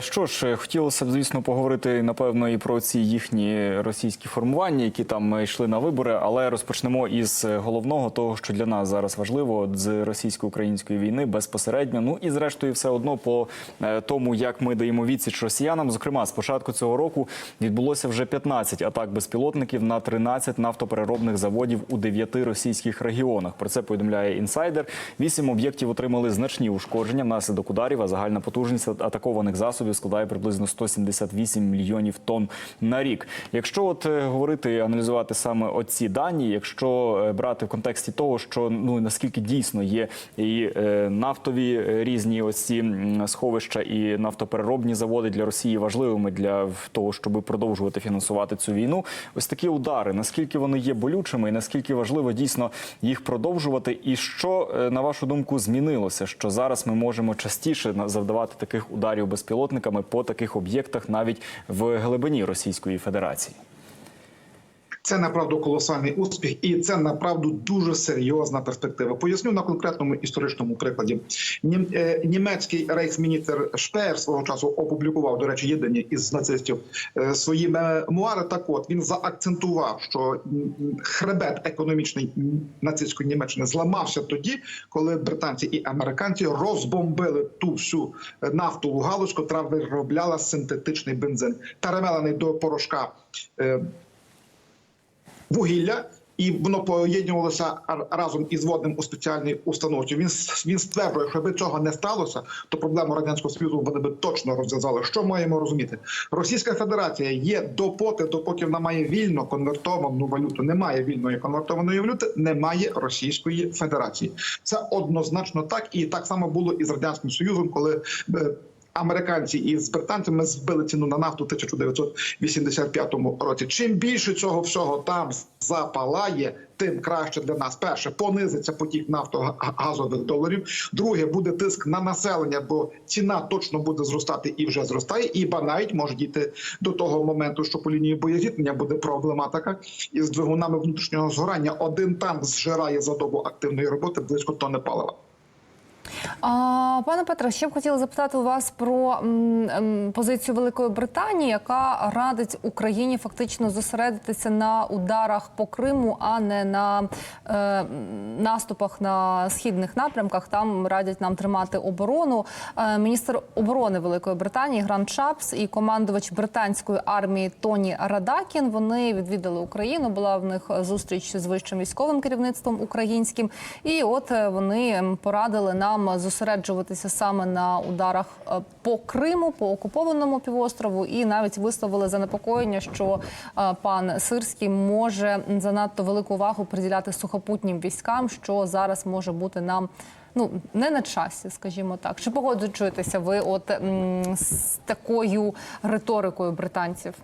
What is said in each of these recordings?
Що ж, хотілося б, звісно, поговорити напевно і про ці їхні російські формування, які там йшли на вибори. Але розпочнемо із головного того, що для нас зараз важливо з російсько-української війни безпосередньо. Ну і зрештою, все одно по е, тому, як ми даємо відсіч росіянам. Зокрема, з початку цього року відбулося вже 15 атак безпілотників на 13 нафтопереробних заводів у 9 російських регіонах. Про це повідомляє інсайдер. Вісім об'єктів отримали значні ушкодження внаслідок ударів. А загальна потужність атакованих засобів складає приблизно 178 мільйонів тонн на рік. Якщо от е, говорити аналізувати саме оці дані, якщо е, брати в контексті того, що ну наскільки дійсно є і е, нафтові різні ось ці м, сховища і нафтопереробні заводи для Росії важливими для того, щоб продовжувати фінансувати цю війну. Ось такі удари. Наскільки вони є болючими, і наскільки важливо дійсно їх продовжувати, і що на вашу думку змінилося? Що зараз ми можемо частіше завдавати таких ударів безпілотниками по таких об'єктах, навіть в глибині Російської Федерації? Це направду колосальний успіх, і це направду дуже серйозна перспектива. Поясню на конкретному історичному прикладі. Е, Німецький рейхсміністр Шпеер свого часу опублікував, до речі, єдині із нацистів е, свої мемуари. Так от він заакцентував, що хребет економічний нацистської Німеччини зламався тоді, коли британці і американці розбомбили ту всю е, нафтову галузь, котра виробляла синтетичний бензин, перемелений до порошка. Е, вугілля, і воно поєднувалося разом із водним у спеціальній установці. Він він стверджує, що якби цього не сталося, то проблему радянського союзу вони би точно розв'язали. Що маємо розуміти? Російська Федерація є допоти, допоки вона має вільно конвертовану валюту. Немає вільної конвертованої валюти, немає Російської Федерації. Це однозначно так, і так само було і з радянським союзом, коли. Американці із британцями збили ціну на нафту в 1985 році. Чим більше цього всього там запалає, тим краще для нас. Перше понизиться потік нафтогазових доларів. Друге буде тиск на населення, бо ціна точно буде зростати і вже зростає. І ба навіть може дійти до того моменту, що по лінії боєзіткнення буде проблематика із двигунами внутрішнього згорання. Один танк зжирає за добу активної роботи близько тонни палива. А, пане Петре, ще б хотіла запитати у вас про м, ем, позицію Великої Британії, яка радить Україні фактично зосередитися на ударах по Криму, а не на е, наступах на східних напрямках. Там радять нам тримати оборону. Е, міністр оборони Великої Британії Грант Шапс і командувач британської армії Тоні Радакін. Вони відвідали Україну. Була в них зустріч з вищим військовим керівництвом українським. І от е, вони порадили нам зосереджуватися саме на ударах е, по Криму, по окупованому півострову, і навіть висловили занепокоєння, що е, пан Сирський може занадто велику увагу приділяти сухопутнім військам, що зараз може бути нам. Ну не на часі, скажімо так. Чи погоджуєтеся ви от м, з такою риторикою британців?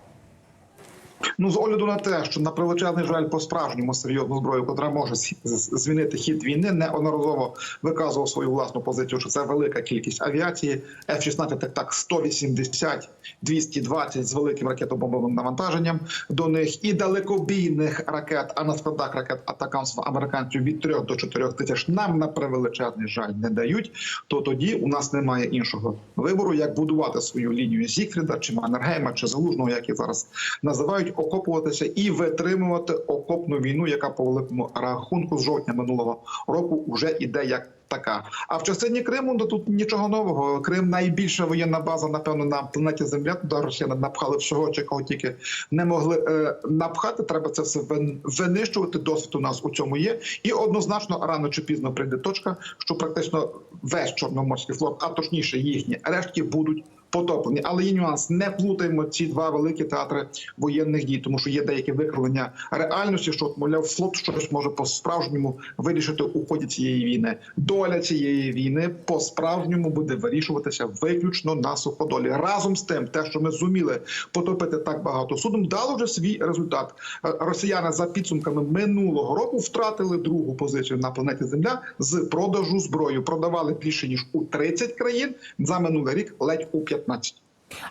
Ну, з огляду на те, що на превеличезний жаль по справжньому серйозну зброю, котра може змінити хід війни, неодноразово виказував свою власну позицію, що це велика кількість авіації. F-16 так так 180, 220 з великим ракетобомбовим навантаженням до них і далекобійних ракет, а на складах ракет атакамс американців від 3 до 4 тисяч нам на превеличезний жаль не дають. То тоді у нас немає іншого вибору, як будувати свою лінію Зікфріда чи Маннергейма, чи Залужного, як їх зараз називають, окопуватися і витримувати окопну війну, яка по великому рахунку з жовтня минулого року вже іде як. Така, а в частині Криму ну, тут нічого нового. Крим найбільша воєнна база, напевно, на планеті Земля. Туди росіяни напхали всього, чого тільки не могли е, напхати. Треба це все винищувати. Досвід у нас у цьому є. І однозначно рано чи пізно прийде точка, що практично весь чорноморський флот, а точніше їхні рештки будуть потоплені. Але є нюанс. Не плутаємо ці два великі театри воєнних дій, тому що є деякі викривлення реальності, що мовляв, флот щось може по справжньому вирішити у ході цієї війни. Доля цієї війни по справжньому буде вирішуватися виключно на суходолі. Разом з тим, те, що ми зуміли потопити так багато судом, дало вже свій результат. Е, Росіяни за підсумками минулого року втратили другу позицію на планеті Земля з продажу зброї. Продавали більше ніж у 30 країн за минулий рік, ледь у 15.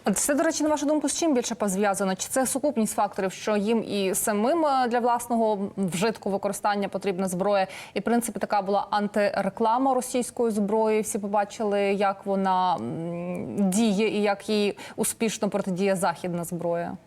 А це, до речі, на вашу думку, з чим більше пов'язано? Чи це сукупність факторів, що їм і самим е, для власного вжитку використання потрібна зброя? І в принципі така була антиреклама російської зброї. Всі побачили, як вона діє і як їй успішно протидіє західна зброя.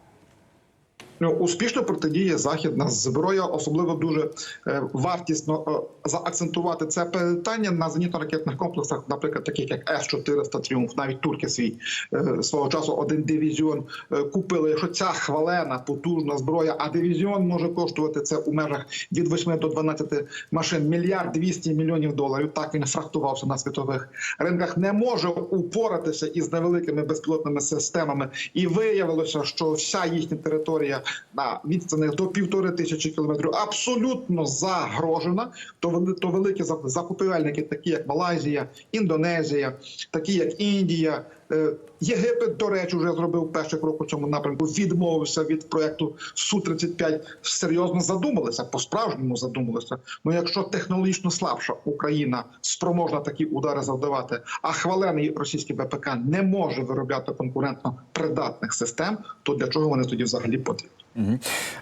Ну, успішно протидіє західна зброя, особливо дуже е, вартісно е, заакцентувати це питання на зенітно-ракетних комплексах, наприклад, таких як С-400 Тріумф, навіть турки свій е, свого часу один дивізіон купили. Якщо ця хвалена потужна зброя, а дивізіон може коштувати це у межах від 8 до 12 машин, мільярд 200 мільйонів доларів. Так він фрахтувався на світових ринках. Не може упоратися із невеликими безпілотними системами, і виявилося, що вся їхня територія на відстанях до півтори тисячі кілометрів абсолютно загрожена. То вели- то великі закупівельники, такі як Малайзія, Індонезія, такі як Індія. Е, Єгипет, до речі, вже зробив перший крок у цьому напрямку. Відмовився від проекту су 35 Серйозно задумалися, по справжньому задумалися. Ну якщо технологічно слабша Україна спроможна такі удари завдавати, а хвалений російський ВПК не може виробляти конкурентно придатних систем, то для чого вони тоді взагалі потрібні? Угу.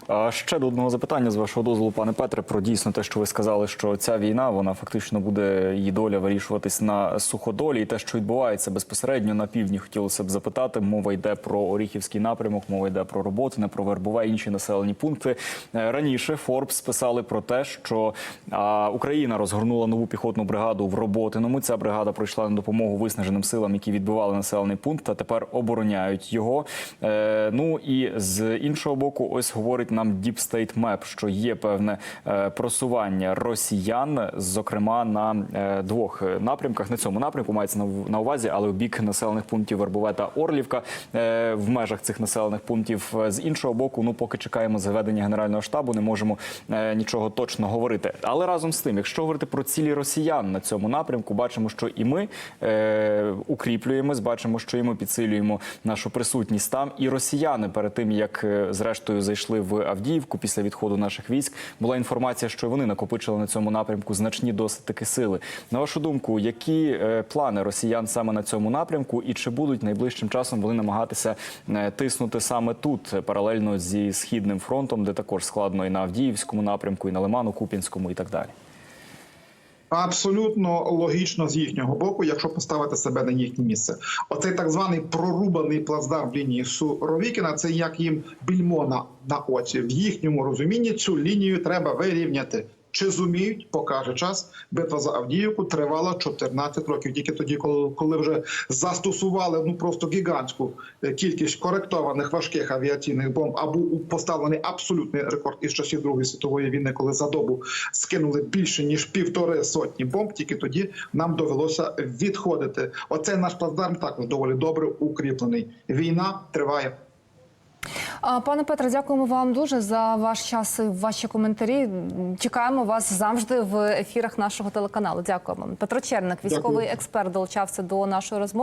А ще до одного запитання з вашого дозволу, пане Петре, про дійсно те, що ви сказали, що ця війна вона фактично буде її доля вирішуватись на суходолі, і те, що відбувається безпосередньо на півдні, хотілося б запитати. Мова йде про Оріхівський напрямок, мова йде про роботи, не про Вербова, інші населені пункти. Е, Раніше Форбс писали про те, що а, Україна розгорнула нову піхотну бригаду в Роботиному. Ця бригада прийшла на допомогу виснаженим силам, які відбивали населений пункт, а тепер обороняють його. Е, ну і з іншого боку, ось говорить нам Deep State Map, що є певне е, просування росіян, зокрема на е, двох напрямках. На цьому напрямку мається на, увазі, але у бік населених пунктів Вербове та Орлівка е, в межах цих населених пунктів. Е, З іншого боку, ну поки чекаємо заведення генерального штабу, не можемо е, нічого точно говорити. Але разом з тим, якщо говорити про цілі росіян на цьому напрямку, бачимо, що і ми е, укріплюємось, бачимо, що і ми підсилюємо нашу присутність там. І росіяни перед тим як е, зрештою зайшли в Авдіївку після відходу наших військ, була інформація, що вони накопичили на цьому напрямку значні досить таки сили. На вашу думку, які е, плани росіян саме на цьому напрямку, і чи будуть найближчим часом вони намагатися е, тиснути саме тут, паралельно зі східним фронтом, де також складно і на Авдіївському напрямку, і на Лиману, Купінському, і так далі. Абсолютно логічно з їхнього боку, якщо поставити себе на їхнє місце. Оцей так званий прорубаний плацдарм в лінії Суровікіна, це як їм більмо на, на оці. В їхньому розумінні цю лінію треба вирівняти. Чи зуміють, покаже час. Битва за Авдіївку тривала 14 років. Тільки тоді, коли, коли вже застосували ну просто гігантську е, кількість коректованих важких авіаційних бомб, або поставлений абсолютний рекорд із часів Другої світової війни, коли за добу скинули більше ніж півтори сотні бомб. Тільки тоді нам довелося відходити. Оцей наш плацдарм також доволі добре укріплений. Війна триває. Пане Петре, дякуємо вам дуже за ваш час і ваші коментарі. Чекаємо вас завжди в ефірах нашого телеканалу. Дякуємо. Петро Черник, військовий Дякую. експерт, долучався до нашої розмови.